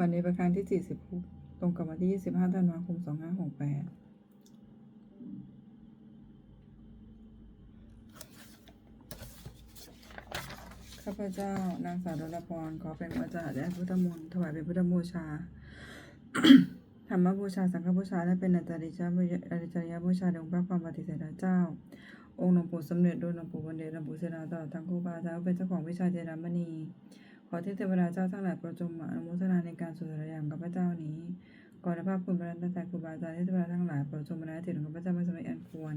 วันนี้เป็นครั้งที่ 46 ตรงกับวันที่ 25 ธันวาคม 2568ข้าพเจ้านางสาวดลพรขอเป็นวาจาและพุทธมนต์ถวายเป็นพุทธบูชา ธรรมบูชา สังฆบูชา และเป็นอัตตริจาบูชาอริจริยบูชาแด่องค์พระความปฏิเสธเจ้า องค์หลวงปู่สมเด็จด้วยหลวงปู่วันเดชหลวงปู่เสนาต่อทั้งครูบาอาจารย์เป็นเจ้าของวิชาเจรามณี ขอที่เทวดาเจ้าทั้งหลายปรดจงมาอนุโมทนาในการสุดระยำกับพระเจ้านี้ขอในภาพคุณพระรัตนตรัยครูบาอาจารย์ที่เทวดาทั้งหลายปรดจงมาได้ถึงของพระเจ้าไม่สมัยอันควร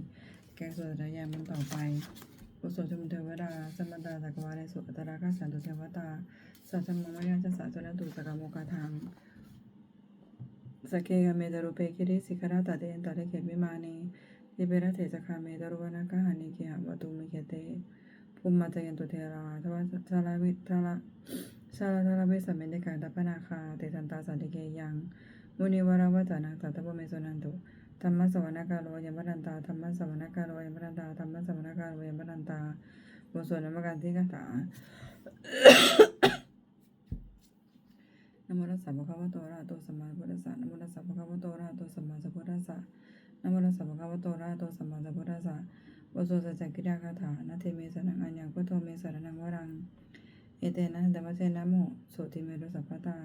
แก่สุดระยำมันต่อไปกุศลชมเทวดาสมมันตาจักรวาลในสุอัตราคาสันตุเทวตาสัจจมมยังจะสัจจนตุสกามโมกาทังสเกกเมตรูเปคิริสิกราตาเดนตาเลเขมิมานียิเบระเถจคาเมตรูวนาคาหานิเกหวตุมิเกเต ภูมิมาจยันตุเทราทวชาลาวิทาลาชาลาทาลาเวสเมนเดกังตปนาคา เตตันตาสันติเกยังมุนิวราวจานังตัตตะเมสุนันตุธรรมสวนากาโลยมรันตาธรรมสวนากาโลยมรันตาธรรมสวนากาโลยมรันตาบทสวดนมการที่คาถานโมตัสสะภะคะวะโตอะระหะโตสัมมาสัมพุทธัสสะนโมตัสสะภะคะวะโตอะระหะโตสัมมาสัมพุทธัสสะนโมตัสสะภะคะวะโตอะระหะโตสัมมาสัมพุทธัสสะ วะโสสัจจกิริยาคาถานะเทเมสนังอัญญังพุทโธเมสรนังวรัง เอเตนะธรรมเจนะโมโสติเมรุสัพพตา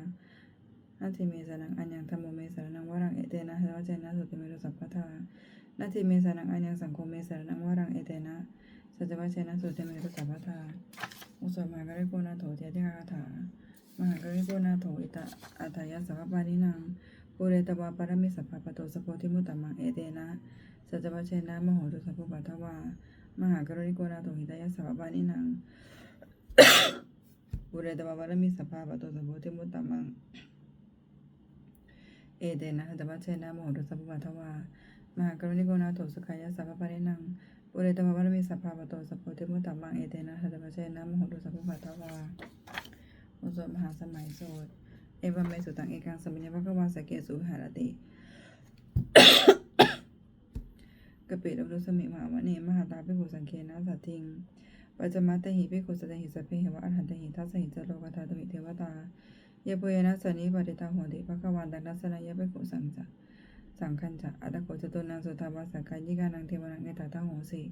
นาทิเมสนังอัญญังธรรมโมเมสรนังวรังเอเตนะธรรมเจนะโสติเมรุสัพพตานาทิเมสนังอัญญังสังโฆเมสรนังวรังเอเตนะสัจวัชเชนะโสติเมรุสัพพตาอุสมากริโกนาโถเทติคาถามหากริโกนาโถอิตะอัตยสัพปานินังปุเรตวาปรมิสัพพปโตสโพธิมุตตมังเอเตนะ สัจจวัชเชนะมโหตุสัพพุปัทวามหากรณิโกนาโถอิตยสัพปานินังปุเรตวาปรมิสัพพะปโตสโพธิมุตตมังเอเตนะสัจจวัชเชนะมโหตุสัพพุปัทวามหากรณิโกนาโถสุขายสัพพปานินังปุเรตวาปรมิสัพพปโตสโพธิมุตตมังเอเตนะสัจจวัชเชนะมโหตุสัพพุปัทวาอุสมหาสมัยโสดเอวเมสุตังเอกังสมิญญภควาสเกสุหารติ กเปิดอุสมิมหาวเนมหาตาภิกขุสังเคนะสัตถิงปัจจมัตตหิภิกขุสตหิสพเพเหวะอรหันตหิทัสหิจโลกธาตุมิเทวตาเยปุยนะสนิปฏิตาโหติภคววันตังนัสนายะภิกขุสังจะสังคัญจะอัตโกจตุนังสุทาวาสกายิกานังเทวนังเอตตาโหสี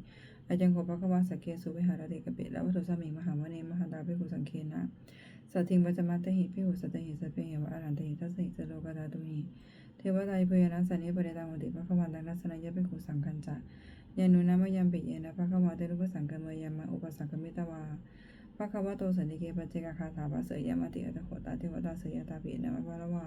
อาจังโกภควาสเกสุวิหารติกเปิละวัตถุสมิมหาวเนมหาตาภิกขุสังเคนะสัตถิงปัจจมัตตหิพิหุสัตหิสัพเพเหวะอรหันตหิทัสสหิจโลกธาตุมิ เทวตาอิพยานัสสนิปริตาโหติภควันตังนัสนายะภิกขุสังคัญจะยานุนามยัมปิเยนะภคะวะเตรุปสังกมเมยามะอุปสังกมิตวาภคะวะโตสันติเกปเจกคาถาภะเสยยามติอัตโขตาเทวตาเสยตาปิเนะมะภะละวา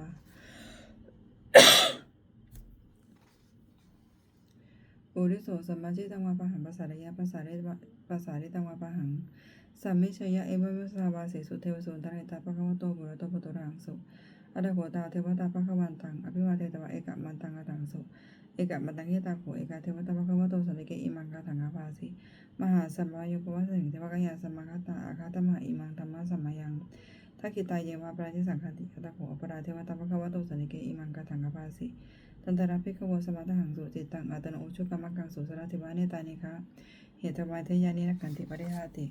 ปุริโสสัมมาจิตังวาปะหังภาษาระยะภาษาเรวะภาษาเรตังวาปะหังสัมมิชยะเอวะมิสาวาเสสุเทวสุนทริตาภควโตบุรโตปุตรังสุ อัตโขตาเทวตาภควันตัง อภิวาเทตวะเอกะมันตังกตังสุเอกะมันตังเยตาโขเอกะเทวตาภควโตสันติเกอิมังกะถังอาภาสิมหาสัมมายุปวัสสิงเทวกายาสัมมาคตาอาคาตมหาอิมังธรรมะสัมมายังทักขิตายเยวะปราชิสังคติอัตโขอปราเทวตาภควโตสันติเกอิมังกะถังอาภาสิตันตระภิกวสมัตหังสุจิตตังอัตโนอุชุกรรมกังสุสระเทวานิตานิคะเหตุวายเทยานิรักขันติปริหาติ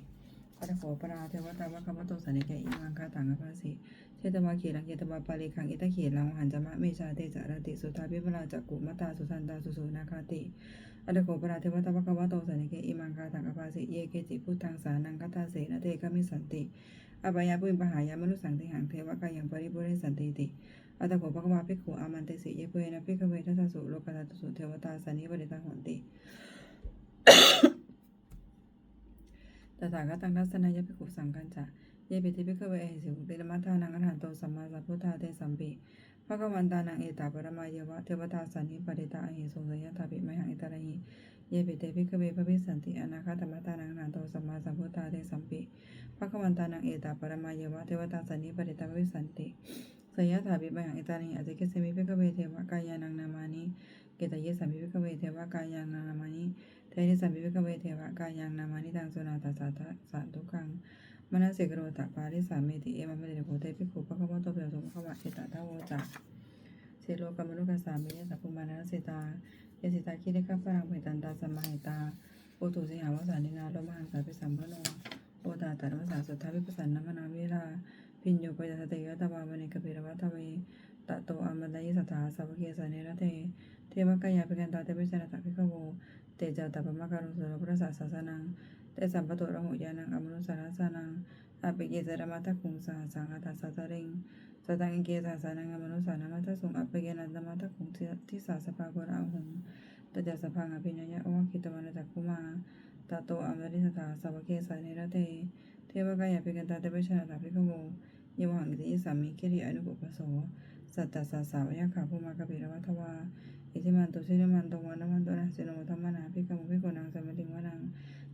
ปะโขปราเทวตาวะคัมมโตสันนิเกอิมังคาตังอภาสิ เชตวาขีรังเกตวาปาลิคังอิตาขีรังหันจามะเมชาเตจารติสุทาพิปราจักกุมตาสุสันตาสุสุนาคาติอัตโขปราเทวตาวะคัมมโตสันนิเกอิมังคาตังอภาสิเยเกจิพุทธังสานังคตาเสนเตกมิสันติอปายาปุญปหายามนุสังเทหังเทวกายังปริปุเรสันติติอัตโขปะกวาภิกขุอามันเตสิเยเปนะภิกขเวทัสสุโลกตาตุสุเทวตาสันนิปริตาหนติตถาคตังทัศนายภิกขุสังกัญจะ เยปิติภิกขเวเอหิสุเตระมัทานังอรหันโตสัมมาสัพพุทธาเตสัมปิภะคะวันตานังเอตาปรมาเยวะเทวตาสันนิปริตาอหิสุสยตาปิมหังอิตระหิเยปิเตภิกขเวพระพิสันติอนาคตมัตตานังอรหันโตสัมมาสัพพุทธาเตสัมปิภะคะวันตานังเอตาปรมาเยวะเทวตาสันนิปริตาพระพิสันติสยตาปิมหังอิตระหิอจเกสมิภิกขเวเทวกายานังนามานิเกตเยสัมปิภิกขเวเทวกายานังนามานิเทนิสัมปิวิกเวเทวะกายังนามานิตังสุนาตาสาทะสาทุกัง มนัสสิกโรตะปาริสาเมติเอมะเมติโกเตปิขุปะคะวะโตเปโตภะคะวะเอตตะโวจะเสโลกามนุกัสสามิยสัพพุมานะสิตาเยสิตาคิริกัปปะรังเปตันตาสมาหิตาโอตุสิหาวสานินาโลมหังสาปิสัมพโนโอตาตะวสาสุทธาวิปัสสนามนาเวลาพิญโยปยัสติยะตวามณิกปิรวัตเวตะโตอัมมันตยิสถาสาวเกสานิรเทเทวกายาภิกันตาเตปิชนตาภิกขโวเตจาตปะมะการุสโรพระสาสสนัง เตสัมปะโตระหุยานังอมนุสาราสานังอภิเกสรมัตตคุงสาสังฆตัสสะตะเริงสตังเกสาสานังอมนุสานามัตตสุงอภิเกนันตมัตตคุงทิสาสภากราหุงตจัสสะพังอภิญญะอวคิตวันจักคุมาตะโตอมมันติสถาสาวเกสานิรเทเทวกายาภิกันตาเตปิชนะตาภิกขโวยมวังติสามิกิริอนุปปโสสัตตสาสาวยะขาภูมากปิรวัทวาอิทิมันตุสิริมันตวันมันตุนะสิโนธรรมนาภิกขมุภิกขุนังสมติวนัง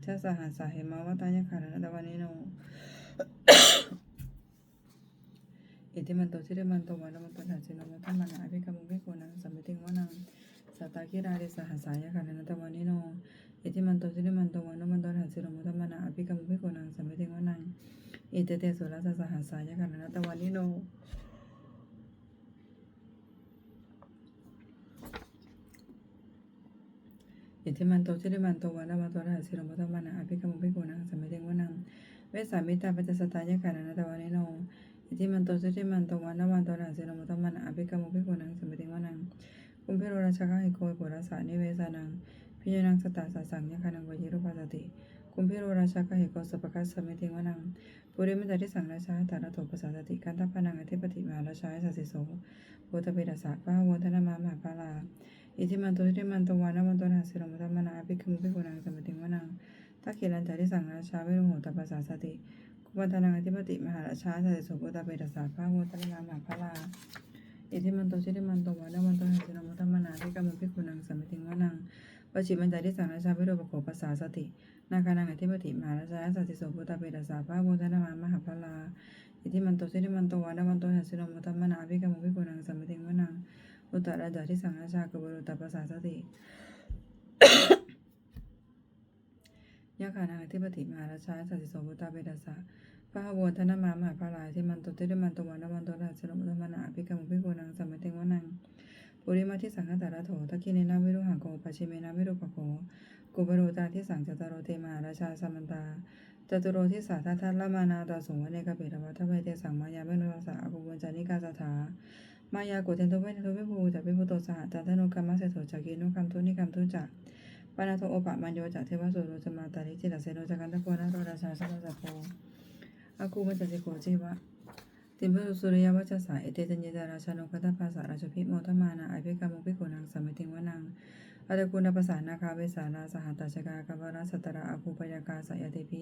ชาสหัสสาเหมาวตายะขารณตวันนิโนอิทิมันโตุสิริมันโตวันมันตุนะสิโนธรรมนาภิกขมุภิกขุนังสัมปติงวนังสัตตาคิราริสหัสสายะขารณตวันนิโนอิทิมันโตุสิริมันโตวันมันตุนะสิโนธรรมนาภิกขมุภิกขุนังสัมปติงวนังอิเตเตสุรัสสหัสสายะกันนะตะวันนิโน อิ ทิมันโตชิริมันโตวันวันโตระสิรมตมานะอภิกรรมภิกุนังสมัยเตงวนังเวสามิตาปัจจสตายกันนะตะวันนิโนอิทิมันโตชิริมันโตวันวันโตระสิรมตมานะอภิกรรมภิกุนังสมัยเตงวนังคุมเพโรราชกะหิโกปุระสานิเวสานังพิญนังสตาสสังยะกันังวยิรุปัสสติคุมเพโรราชกะหิโกสปะกัสสมิเตงวนังปุริมิตาทิสังราชาตาระโถปสสติกันตพนังอธิปติมหาราชาสัสสิโสโพธเปดัสสะพะวนธนมามหาปาลา อิทิมันโตทิมันโตวานะมันโตนาสิรมตมนาภิคุมุภิกุนังสมติวนังทักขิรันจาริสังราชาเวรุโหตปัสสาสติกุปันธนังอธิปติมหาราชาสัสสิโสโพธเปดัสสะพะวนธนามหาปาลาอิทิมันโตทิมันโตวานะมันโตนาสิรมตมนาภิคุมุภิกุนังสมติวนังวชิมันจาริสังราชาเวรุปโขปัสสาสตินาคานังอธิปติมหาราชาสัสสิสพุทธเปตสสะพระโมทนามามหาพลาอิทิมันตสิริมันโตวานะมันตหัสสิโนมุตตมนาภิกขุมุภิกุนังสัมปติงวนัง อุตตระดาทิสังราชากบุรุตปัสสาสติยะขานังอธิปติมาราชาสัสสิโสพุทธเปตัสสะพระโมทนามา มหาพลาอิทิมันโตสิริมันโตวานะมันโตหัสสิโนมุตตมนาภิกขมุภิกุนังสัมปติงวนังปุริมาทิสังฆตาระโถทักขิเนนาวิรุหังโกปัจฉิเมนาวิรุปโกกุบโรตาที่สังจตารโรเตมาราชาสัมมันตาจตุโรที่สาทัทัลมานาตาสงวเนกเปรวัตเวเตสังมายาเมนุรสาอกุวันจานิกาสถา มายากุเทนโทเวเทนโทเวภูจักพิพุโตสหจัตตโนกรรมเสโสจักกินุกรรมทุนิกรรมทุจักปานาโทโอปะมันโยจักเทวสุโรจมาตาริจิตาเสโนจักันตะโกนาโรราชาสัพพะโพอากูมันจสิโกจิวะติมพสุริยวัชสาเอเตจัญญาราชานุคัตภาษาราชพิโมทมานาอภิกรรมุภิโกนังสัมมิติงวนังอัตกุณภาษานาคาเวสาราสหัตตชกากวราสัตระอาคูปยากาสยติภิ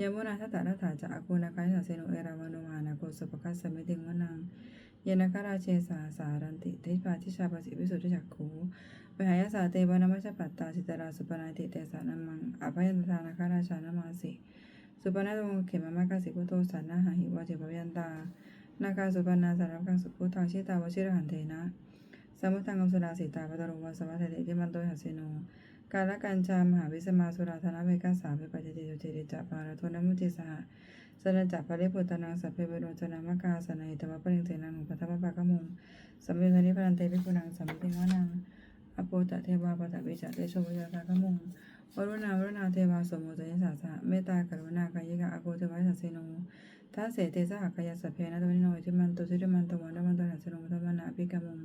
ยมุนาทัตตะรัฐาจะอากูนาคายสาเสโนเอราวานุมานาโกสุปคัสสมิติงวนัง ยนคาราเชสาสารันติเทปาทิชาปสิวิสุทธิจักขูปหายาสาเตวนามัชปัตตาสิตราสุปนาติเตสานามังอภัยทานาคาราชานามาสิสุปนาตงเขมามากาสิกุโตสานาหาหิวาเจปยันตานาคาสุปนาสารับกังสุพุทธาชิตาวชิรหันเทนะสมุทังกุสุราสิตาปตโรวสวัสเตติมันโตหัสสิโนกาลกัญชามหาวิสมาสุราธนาเวกัสสาเวปัจจิโยเจริจัปาระโทนมุติสห สนจัปปะริพุตนังสัพเพเวโรจนามกาสนัยตมะปริงเตนังปัตตมะปะกมุงสัมมิทานิพนันเตปิปุนังสัมมิติวานังอโปตะเทวาปตะวิจัตเตโชวิยากากมุงวรุณาวรุณาเทวาสมโมตยสาสะเมตตากรุณากายิกะอโกเทวาสัสสิโนทัสเสเตสหกายสัพเพนะตวนิโนอิทิมันตุสิริมันตวันตวันตหัสโนมัตมนาภิกมุง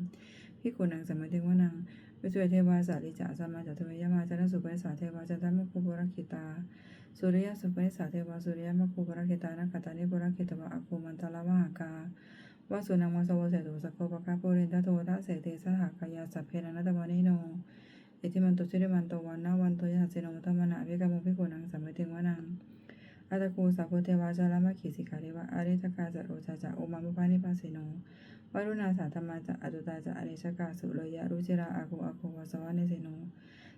พิกุนังสมัยเทวานัง วิสุเทวาสาลิจาสมาจัตเทวยมาจันทสุปสาเทวาจันทมคุปุรคิตาสุริยสุปสาเทวาสุริยมคุปุรคิตานักตานิปุรคิตวะอคุมันตละวะหากาวสุนังวาสวเสตุสโคปะคาปุรินทโททัสเสเตสหกายสัพเพนะตวนิโนอิทิมันตุสิริมันตวันนาวันโตยัสสิโนมตมนาภิกขมุภิกุนังสมัยเทวนังอัตกูสัพพเทวาจารามะขีสิกาเรวะอาริทกาจะโรจาจะโอมามุปานิปัสสิโน วรุณาสาธรรมาจะอดุตาจะอริชกาสุโลยะรุจิราอากูอากูวาสวานิสิโน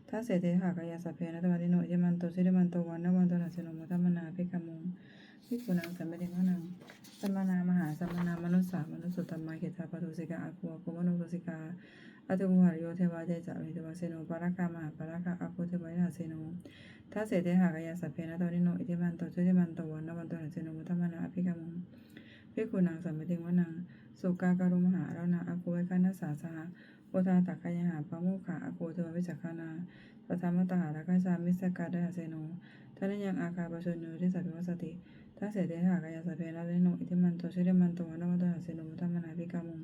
ทัสเสเตหากายาสัพเพนะตวันติโนยมันโตสิริมันโตวันนวันโตนัสสิโนมุตตมนาภิกขมุงภิกขุนังสัมเมติวนังสัมมนามหาสัมมนามนุสสามนุสสุตตมมาเขตาปทุสิกาอากูอากูมโนตุสิกาอัตกุหารโยเทวาเจจะวิเทวาเสโนปารักามหาปารักาอากูเทวานาเสโนทัสเสเตหากายาสัพเพนะตวนิโนอิทิมันโตจุติมันโตวันนวันโตหัสสิโนมุตตมนาภิกรรมุงภิกขุนังสัมปติงวนัง สุกาการุมหาเรานาอากูไวกานาสาสหะโอทาตักกายหาปะโมขะอากูเทววิจักขานาตถามตหาราคาสามิสกาไดหาเซโนทานยังอาคาปชนโยทิสัพพิวัสติทัสเสเตหากายาสพเพนะเรโนอิทิมันโตชิริมันโตวันโนมัตหาเสโนมุตตมนาภิกามุม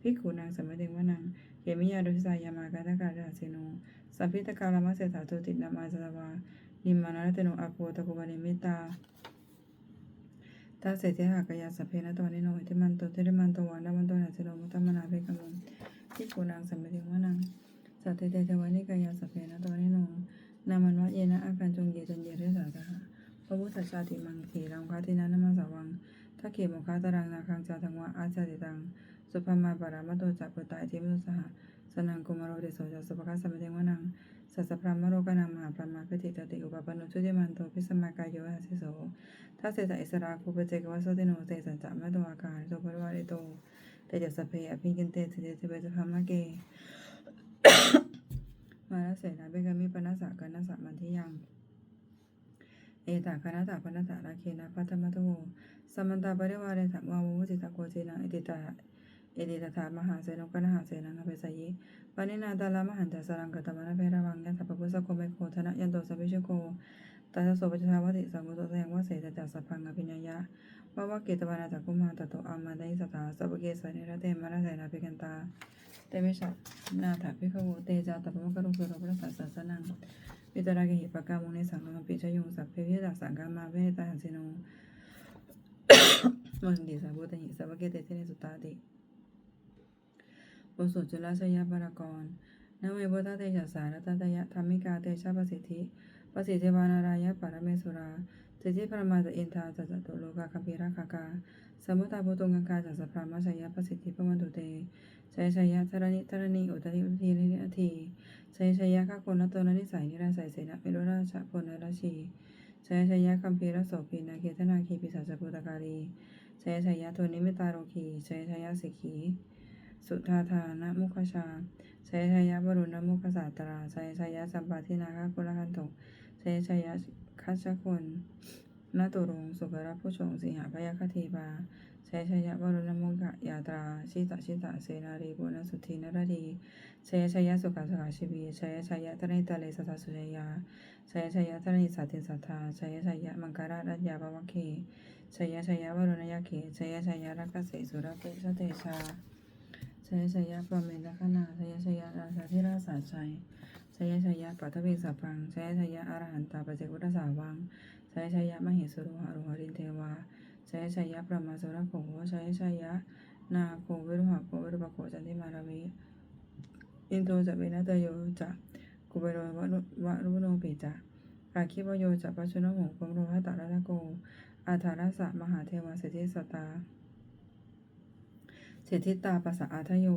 ภิกขุนางสมมติวนังเยมิยาดุสิสายามากาตกาดาเสโนสัพพิตกาลมัสเสถาตุตินามาสตวานิมมานาเตโนอาโปตะกุบานิมิตา ทัสเสติหากายาสพเพนะตวนิโนอิทิมันโตทิริมันโตวันดามันโตหาสิโนมุตตมนาเภกมุมทิกูนางสัมปติวานังสัตเตเตเทวานิกายาสพเพนะตวนิโนนามันวะเยนะอาการจงเยจันเยเรสาตหะพระพุทธชาติมังคีรังคาตินานามาสาวังทักเขมุขาตรังนาคังจาทังวะอาจาติตังสุภมาปารามะโตจักปตตาอิทิมุสหะสนังกุมารโรติโสจัสสุภคัสสมติวานังสัสสพรามโรกนังมหาพรหมาพิติตติอุปปนโนชุติมันโตพิสมากายโยหะสิโส ทัสเสตอิสราคูปเจกวาสติโนเตสัจจะมะตัวอาการโตปริวาริโตเตจัสสเพอภิกินเตสิเตสิเปสพามะเกมาลเสนาเบกามิปนัสสะกนัสสะมันทิยัง เอตาคณะตาปนัสสะราเคนะพัตมะโตสัมมันตาปริวาเรถมาวมุติตะโกเจนะอิติตาเอติตถามหาเสนกนะหาเสนังอเปสยิปานินาตาลามหันตสรังกตมนะเพระวังยัตถปปุสสะโกเมโคธนะยันโตสัพพิชโก ตัสสปัจจาวติสังโฆโตแสดงว่าเสตจัสสะพังอภิญญายะวาวะเกตวานาตะกุมาตโตอามาได้สตาสัพเกสานิระเตมะระเสนาภิกันตาเตมิชะนาถาภิกขโวเตจาตปมะกรุสุรพระสัสสสนังวิตราเกหิปกามุนิสังฆมปิชยุงสัพเพเวตาสังฆามาเวตาหันสิโนมันดิสัพพุตหิสัพเกเตเตเนสุตาติบทสวดจุลาชยปรากรนเวโบตาเตชะสารตตยะธรรมิกาเตชะปสิทธิ ปสิทธิวานารายะปารเมสุราสิทธิปรมาตอินทาจัจจตุโลกาคปิราคากา สมุตตาภูตุงังกาจัสพรามชยะปสิทธิปวันตุเตชัยชัยยะธรณิธรณีอุตริอุทีนิอทีชัยชัยยะข้าคนนโตนนิสัยนิราสัยเสนะเมรุราชพลนราชีชัยชัยยะคัมภีรโสปีนาเกตนาคีปิสัจพุตการีชัยชัยยะโทนิมิตาโรคีชัยชัยยะสิกขี สุทาธานะมุขชา ชัยชัยยะวรุณมุขสาตราชัยชัยยะสัมปทินาคกุลคันโตเชยชยะคัชคนนาตุรงสุกรผู้ชงสิหาพยาคทีปาเชยชยะวรุณมุกยาตรา ชิตะชิตะเสนารีบุณสุธีนรดีเชยชยะสุขาสขาชิบีเชยชยะตนิตะเลสัทสุชยาเชยชยะตนิสัติสัทธาเชยชยะมังการารัตยาภวะเคเชยชยะวรุณยะเคเชยชยะรักเสสุรเกชเตชา ชยชยะปรเมลคณาชยชยะราชาธิราชาชัยชยชยะปัทวีสัพพังชยชยะอรหันตาปเจกุตสาวังชยชยะมหิสุรุหารุหรินเทวาชยชยะปรมาสุรโขชยชยะนาโควิรุหะโควิรุปโขจันติมาราวิอินโทจะเวนะเตโยจะกุเบโรวะรุวะรุโนปิจะอาคิวโยจะปัจจุนหงปมโรหะตาระโกอาธารสะมหาเทวาสิทธิสตา สิทธิตาปัสสะอาทโย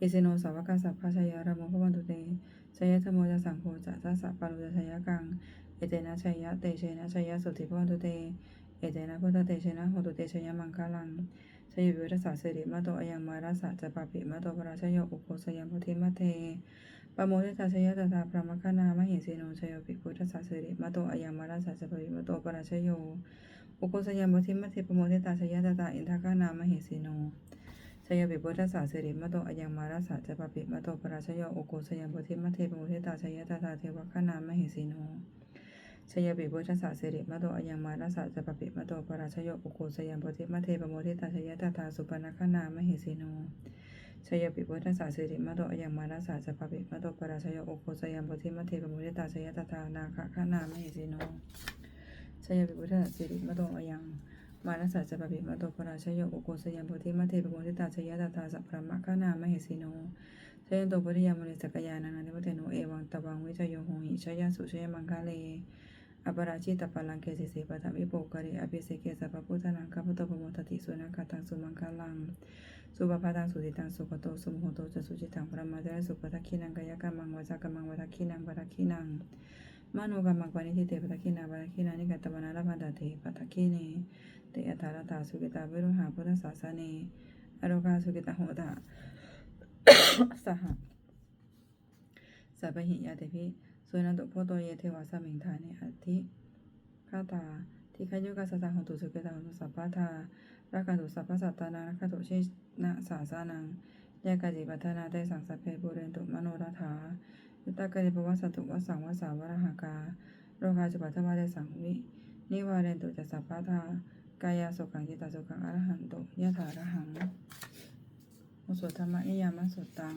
อิสิโนสาวกสัพพชยาระมพวันตุเตชยธรรมโมจะสังโฆจะทัสสะปารุจะชยกัง เอเตนะชยะเตเชนะชยะสุติพวันตุเต เอเตนะพุทธเตเชนะโหตุเตชยมังคลังชยวิรัสสะสิริมะโตอยังมารัสสะจะปะปิมะโตปราชโยอุโคสยามพุทธิมะเทปโมทิตาชยะตถาพระมคณามหิสีโนชยปิพุทธสสะสิริมะโตอยังมารัสสะจะปะปิมะโตปราชโยอุโคสยามพุทธิมะเทปโมทิตาชยะตถาอินทคานามหิสีโน ชยปิพุทธศาเสริมะโตอยังมารัสสะจะปะปิมะโตปราชโยโอโกสยบุทิมะเทปมุทิตาชยตาตาเทวะขนามหิสีโนชยปิพุทธศาเสริมะโตอยังมารัสสะจะปะปิมะโตปราชโยโอโกสยบุทิมะเทปมุทิตาชยตาตาสุปนคนามหิสีโนชยปิพุทธศาสิริมะโตอยังมารัสสะจะปะปิมะโตปราชยโอโกสยามพุทิมะเทปมุทิตาชยตาตานาคขนามหิสีโนชยปิพุทธศาสิริมะโตอยัง มานัสสะจะปะปิมาโตปราชโยโอโกสยามโพธิมาเทปโมทิตาชยตาตาสัพพะมะขานามหิสิโนชยันโตปริยามริสกยานังอนิวเตโนเอวังตะวังวิจโยโหหิชยสุชยมังคาเลอปราชิตปะลังเกสิสิปะทมิโปกะริอภิเสเกสัพพุทธนังคัพพุตโปโมทติสุนังคตังสุมังคาลังสุปปาตังสุติตังสุขโตสุมโหโตจะสุจิตังปรมาจารสุปทัคคินังกายกรรมังวาจากรรมังวัฏคินังปะทัคคินัง มโนกรรมังปานิทิเตปะทัคคินาปะทัคคินานิกัตตวนาลพันตเตปะทัคคิเนเตอัตถาตาสุกิตาวิรุหาพุทธศาสเนอโรกาสุกิตาโหตาสหสัพหิยาเตพิสุนันตุโพโตเยเทวาสมิงธาเนอธิคาตาทิคายุกาสตาหตุสุกิตาหุสัพพะทารักขันตุสัพพะสัตตานังรักขันตุชินะสาสานังยากาจิปัฏนาได้สังสัพเพปุเรนตุมโนรัฐา ยตตะกะริปวัสสตุวสังวสาวรหากาโรคาจุปัฏฐวาได้สังวินิวาเรนตุจะสัพพะทากายาสุขังจิตตสุขังอรหันตุยะถาระหังมุสุธรรมะนิยามสุตัง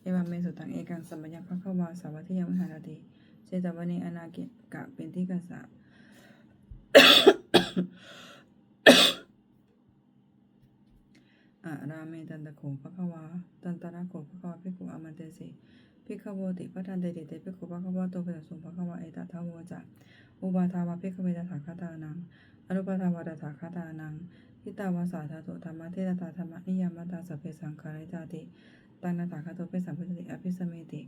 เอวัมเมสุตังเอกังสัมปยังพระขวาสาวัติยมหารติเจตวเนอนาเกกะเป็นที่กษะอะราเมตันตะโขภะคะวาตันตระโขภะคะวาภิกขุอามันเตสิ ภิกขโวติพัทันเตติเตภิกขุภะคะวะโตภะสสุภะคะวเอตทาวโวจะอุบาทาวาภิกขเวตถาคตานังอนุปทาวาตถาคตานังทิตาวาสาธาโตธรรมะเทตตาธรรมะนิยามตาสัพเพสังขาริจาติตังนาถาคโตเปสัมพุทติอภิสเมติ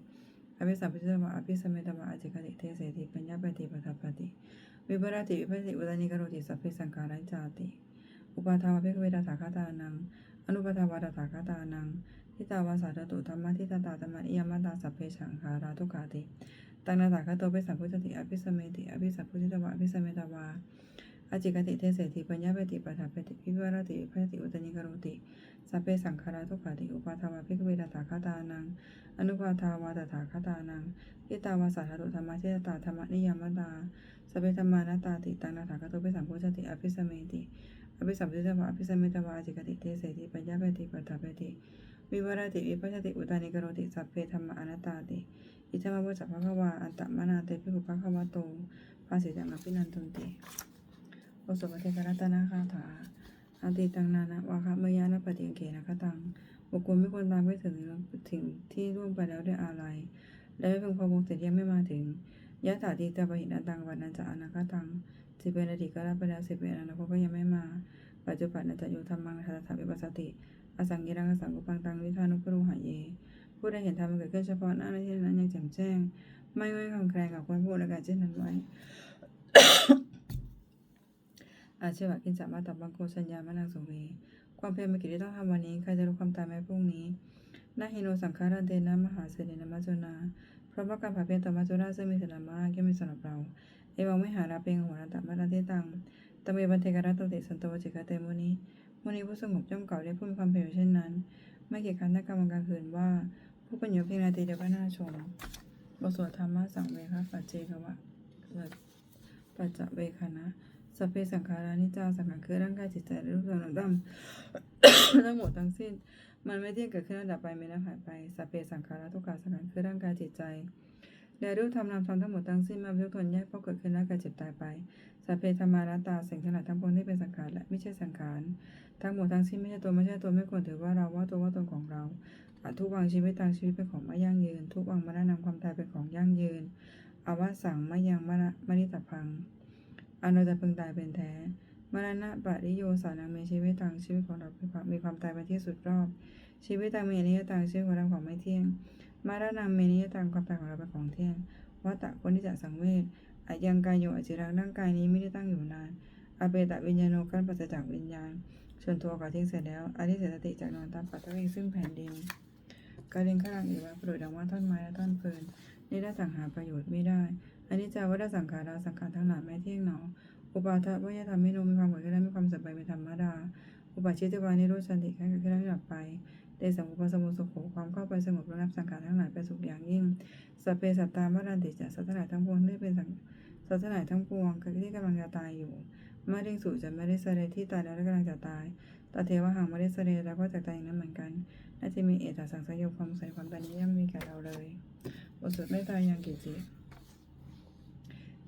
อภิสัมพุทธวะอภิสเมตวะอจิกติเทเสติปัญญาปฏิปทัปปติวิปรติวิปัสสิอุดานิกโรติสัพเพสังขาริจาติ อุปาทาวาภิกเวตถาคตานัง อนุปทาวาตถาคตานัง ทิตาวาสาธตุธรรมะทิตตาธรรมะนิยามตาสัพเพสังขาราทุกขาติตังนาถาคโตเปสัมพุทติอภิสเมติอภิสัพพุทธวะอภิสเมตวาอจิกติเทเสติปัญญาเปติปทาเปติวิวรติวิติอุตนิกโรติสัพเพสังขาราทุกขาติอุปาทาวาภิกขเวตถาคตานังอนุปาทาวาตถาคตานังทิตาวาสาธตุธรรมะทิตตาธรรมะนิยามตาสัพเพธรรมานาตาติตังนาถาคโตเปสัมพุทติอภิสเมติอภิสัมพุทธวะอภิสเมตวะอจิกติเทเสติปัญญาเปติปัฏฐาเปติ วิวรติวิปัสสติอุตานิกโรติสัพเพธรรมอนัตตาติอิทัมมะวจัพพะวาอันตมนาเตปิหุภะคะวะโตภาสิตังอภินันตุนติโอสุปเทกรัตนาคาถาอันติตังนานาวาคะเมยานะปฏิเกนะคตังบุคคลไม่ควรตามไปถึงถึงที่ล่วงไปแล้วด้วยอาลัยและไม่เพียงพอวงเสร็จยังไม่มาถึงยะถาติตาปหินาตังวันนันจะอนาคตังสิเป็นอดีตก็รับไปแล้วสิเป็นอนาคตก็ยังไม่มา ปัจจุบันนันจะอยู่ธรรมังทัตถาวิปัสสติ อสังกิรังอสังกุปังตังวิธานุปรุหะเยผู้ใดเห็นธรรมเกิดขึ้นเฉพาะหน้าในที่นั้นยังแจ่มแจ้ง ไม่ง่อยคำแคลงกับคนพูดและการเช่นนั้นไว้อาเชวะกินจามาตับบังโกสัญญามะนางสุเว ความเพียรเมื่อกี้ที่ต้องทำวันนี้ ใครจะรู้ความตายแม้พรุ่งนี้นาฮิโนสังขารันเตนะมหาเสด็จนมัจจุนาเพราะว่าการผ่าเพียรต่อมัจจุราซึ่งมีสนามมากย่อมมีสำหรับเรา เอวังไม่หาราเปงหัวรันตมารันเตตังตเมบันเทกรัตติสันโตวจิกาเตมุนี มุนีผู้สงบย่อมเก่าได้พูดมีความเพียรเช่นนั้น ไม่เกียจคร้านนักกรรมการคืนว่า ผู้เป็นอยเพียงนาทีเดียวก็น่าชมบทสวดธรรมะสังเวคะปัจเจกวะปัจจเวคนะสัพเพสังขารานิจาสังขารคือร่างกายจิตใจและรูปทรงต่างๆทั้งหมดทั้งสิ้น มันไม่เที่ยงเกิดขึ้นแล้วดับไปมีแล้หายไปสัพเพสังขาราทุกขาสังขารคือร่างกายจิตใจ และรูปธรรมนามธรรมทั้งหมดทั้งสิ้นมาเป็นทุกทนแยกเพราะเกิดขึ้นแล้วกิดเจ็บตายไปสัพเพธรรมาราตาสิ่งทั้งหลายทั้งปวงที่เป็นสังขารและไม่ใช่สังขารทั้งหมดทั้งสิ้นไม่ใช่ตัวไม่ใช่ตัวไม่ควรถือว่าเราว่าตัวว่าตนของเราอทุกวังชีวิตต่างชีวิตเป็นของไม่ยั่งยืน ทุกวังมรณะนำความตายเป็นของยั่งยืนอาวาสังไมะยังมรณะมริตพังอนุจะพึงตายเป็นแท้มรณะปริโยสานังมีชีวิตต่างชีวิตของเราเป็นความมีความตายเป็นที่สุดรอบ ชีวิตต่างมีอนิจจังชีวิตของเราของไม่เที่ยง มารณะมีอนิจจังความตายของเราเป็นของเที่ยงวัตตะคนที่จะสังเวชอายังกายโยอจิรังร่างกายนี้ไม่ได้ตั้งอยู่นานอาเปตะวิญญาโนกันปัสจากวิญญาณส่วนตัวก่อทิ้งเสร็จแล้วอธิเสสติจากนอนตามปัตตะเวงซึ่งแผ่นดินการเรียนข้ารังอีกว่าโปรดดังว่าท่อนไม้และท่อนฟืนนี่ได้สังหาประโยชน์ไม่ได้อันนี้จะว่าได้สังขาราสังขารทั้งหลายไม่เที่ยงหนออุปาทะว่ายธรรมไม่นมมีความเกิดขึ้นและมีความสื่อมไปเป็นธรรมดา อุปาชิตวานิโรสันติแค่เกิดขึ้นแล้วดับไป เดสังอุปสมุสุโขความเข้าไปสงบระงับสังขารทั้งหลายไปสุขอย่างยิ่งสัพเพสัตตามรันติจะสัตว์ทั้งหลายทั้งปวงที่เป็นสังสัตว์ทั้งหลายทั้งปวงที่กำลังจะตายอยู่มาเร่งสู่จะไม่ได้เสดที่ตายแล้วกำลังจะตายตาเทวะหังไม่ได้เสดแล้วก็จะตายอย่างนั้นเหมือนกันน่าจะมีเอตสังสยบความใส่ความตายนี้ย่อมมีแก่เราเลยบทสวดไม่ตายอยังกิจิ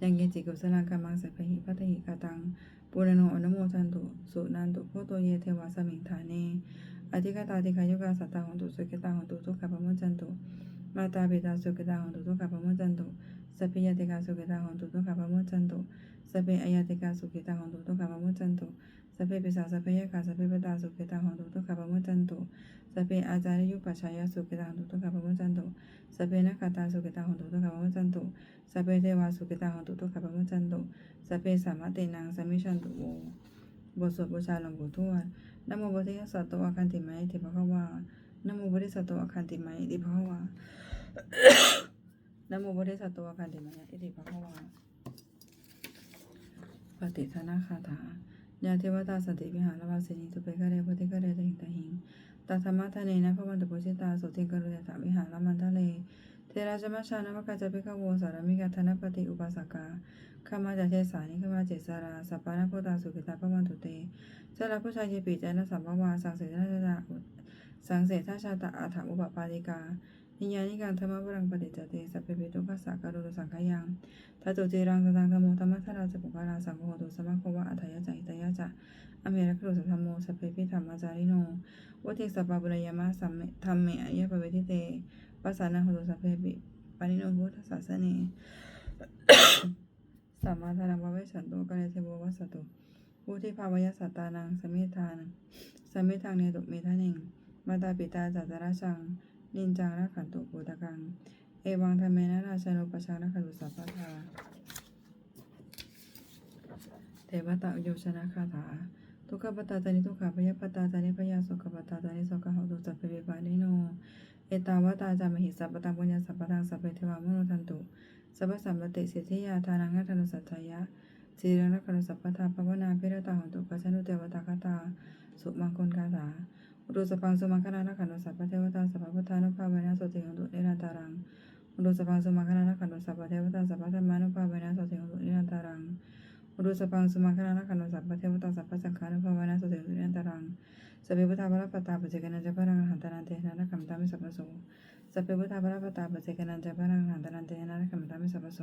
ยังเกจิกุศลกรรมังสัพพหิพัตหิกาตังปุรโนอนุโมทันตุสุนันตุโพโตเยเทวาสมิงฐาเน อธิกตาติคายุกาสัตตาหนตุสุขิตาหนตุทุกขปมุจันตุมาตาปิตาสุขิตาหนตุทุกขปมุจันตุสัพพิยติกาสุขิตาหนตุทุกขปมุจันตุสัพเพอายติกาสุขิตาหนตุทุกขปมุจันตุสัพเพปิสาสัพเพยกาสัพเพปตาสุขิตาหนตุทุกขปมุจันตุสัพเพอาจารยุปัชชายสุขิตาหนตุทุกขปมุจันตุสัพเพนักขตาสุขิตาหนตุทุกขปมุจันตุสัพเพเทวาสุขิตาหนตุทุกขปมุจันตุสัพเพสามะเตนังสัมมิชันตุโวบทสวดบูชาหลวงปู่ทวด นโมบทิสัตโตอาคันติไมติภะคะวานโมบทิสัตโตอาคันติไมติภะคะวานโมบทิสัตโตอาคันติไมติภะคะวาปฏิทนาคาถายาเทวตาสติวิหารวาสินีตุเปกะเรพุติกะเรตหิงตหิงตาธรรมะทะเนนะพระวันตุปุชิตาสุติกรุเดตวิหารมันทะเลเทระจมัชานวกาจพิกขโวสารมิกาธนปฏิอุปาสกาข้ามาจากเทสานิขมาเจสาราสัปปานาโพตาสุกิตาพวันตุเต เจราผู้ชายเยปีจนะสัมภวาสังเสทนาชาสังเสทชาตะอาถาอุปปาติกานิยานิการธรรมวรังปฏิจจเตสัพเพปิตุกัสสะการุสังขยังทัตุเจรังตังธรรมโมธรรมะทาราจปุกาลาสังโฆตุสมะโควะอัฏฐยะจังอิตยะจะอเมระครุสัธรรมโมสัพเพปิธรรมจาริโนวัติสัพพะบุรยามะสัมเมธรรมเมอริยปเวทิเตปัสสานาโหตุสัพเพปิปานิโนพุทธศาสเนสัมมาทานังวะเวชันโตกะเนเทโววัสตุ ผู้ที่ภาวยสัตตานังสมิทานสมิทางเนตุเมทานิงมาตาปิตาจัตตราชัง นินจังรักขันตุปุตตะกัง เอวังธรรมเนราชนุปชารักขันตุสัพพะทาเทวตาโยชนะคาถาทุกขปตาตานิทุกขปยปตาตานิพยาสุขปตาตานิสุขหตุสัพเพเวปานิโน เอตาวตาจามหิสัพปตังปุญญาสัพพตังสัพเพเทวามโนทันตุสัพพสัมปติสิทธิยาทานังกัตนุสัจจยะ สีรังรักขณุสัพพทาปวนาพิรตาหันตุปัจจนุเทวตาคตา สุมังคลคาถาอุรุสปังสุมังคณารักขณุสัพพเทวตาสัพพพุทธานุภาเวนะสติหันตุนิรันตารังอุรุสปังสุมังคณารักขณุสัพพเทวตาสัพพธรรมานุภาเวนะสติหันตุนิรันตารังอุรุสปังสุมังคณารักขณุสัพพเทวตาสัพพสังฆานุภาเวนะสติหันตุนิรันตารังสัพเพพุทธาภรปตาปัจเจกนันจะพรังหันตานันเตนะนักขมตามิสัพพโส สัพเพพุทธาภรปตาปเจกนันจะพระังหันตนันเตนะนักขมตามิสัพพโส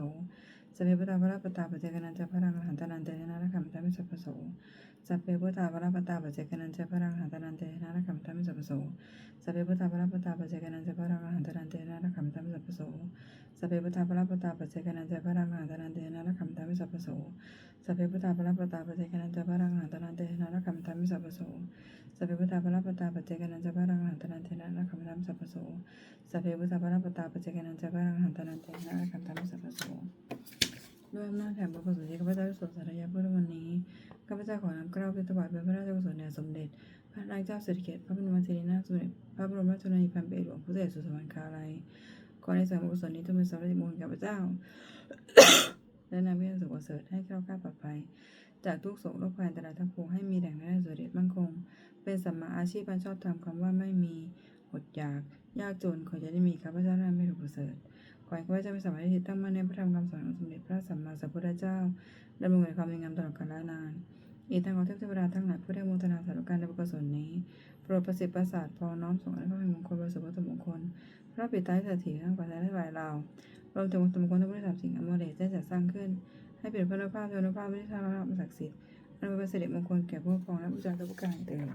สัพเพพุทธาภรปตาปเจกนันจะพระังหันตนันเตนะนักขมตามิสัพพโสสัพเพพุทธาภรปตาปเจกนันจะพระังหันตนันเตนะนักขมตามิสัพพโสสัพเพพุทธาภรปตาปเจกนันจะพระังหันตนันเตนะนักขมตามิสัพพโสสัพเพพุทธาภรปตาปเจกนันจะพระังหันตนันเตนะนักขมตามิสัพพโสสัพเพพุทธาภรปตาปเจกนันจะพระังหันตนันเตนะนักขมตามิสัพพโส สัพเพพุทธาภรปตาปเจกนันจะพระังหันตนันเตนะนักขมตามิสัพพโสสัพเพพุทธาภรปตาปเจกนันจะพระังหันตนันเตนะนักขมตามิสัพพโสด้วยอำนาจแห่งบุญกุศลที่ข้าพเจ้าได้สวดสาธยาพื่อวันนี้ข้าพเจ้าขอนำเกล้าเป็นถวายเป็นพระราชกุศลแด่สมเด็จ พระนางเจ้าสิริเกิติ์พระบรมสิรินาถสมเด็จพระบรมราชชนนีพันเปีหลวงผู้เสด็จสู่สวรรคาลัยขอในสายบุญกุศลนี้ทุกเป็นสำเร็จมงคลข้าพเจ้า และนำวิญญาณสุขเสริฐให้แคล้วคลาปลอดภัย จากทุกโศกโรคภัยอันตรายทั้งปวงให้มีแหล่งรายได้สุจริตมั่นคง เป็นสัมมาอาชีพอันชอบธรรมคำว่าไม่มีอดอยาก ยากจนขอจะได้มีข้าพเจ้านั้นไม่ถูกประเสริฐขอให้ข้าพเจ้ามีสมาธิตั้งมั่นในพระธรรมคำสอนของสมเด็จพระสัมมาสัมพุทธเจ้าดำรงในความดีงามตลอดกาลนานอีกทั้งขอเทพเทวดาทั้งหลายผู้ได้โมทนาสาธุการในบุญกุศลนี้ โปรดประสิทธิ์ประสาทพอน้อมส่งให้พระมงคลประสบวัตถุมงคล พระปิตาเสถีทั้งปัจจัยทั้งหลายเรารวมถึงวัตถุมงคลทั้งหมดสามสิ่งอมเดชได้จัดสร้างขึ้น ให้เป็นพระนุภาพโทวนุภาพไม่ได้ทางพระศักดิ์สิทธิ์อันเป็นสิริมงคลแก่ผู้ปกครองและผู้จัดทุกการเตือน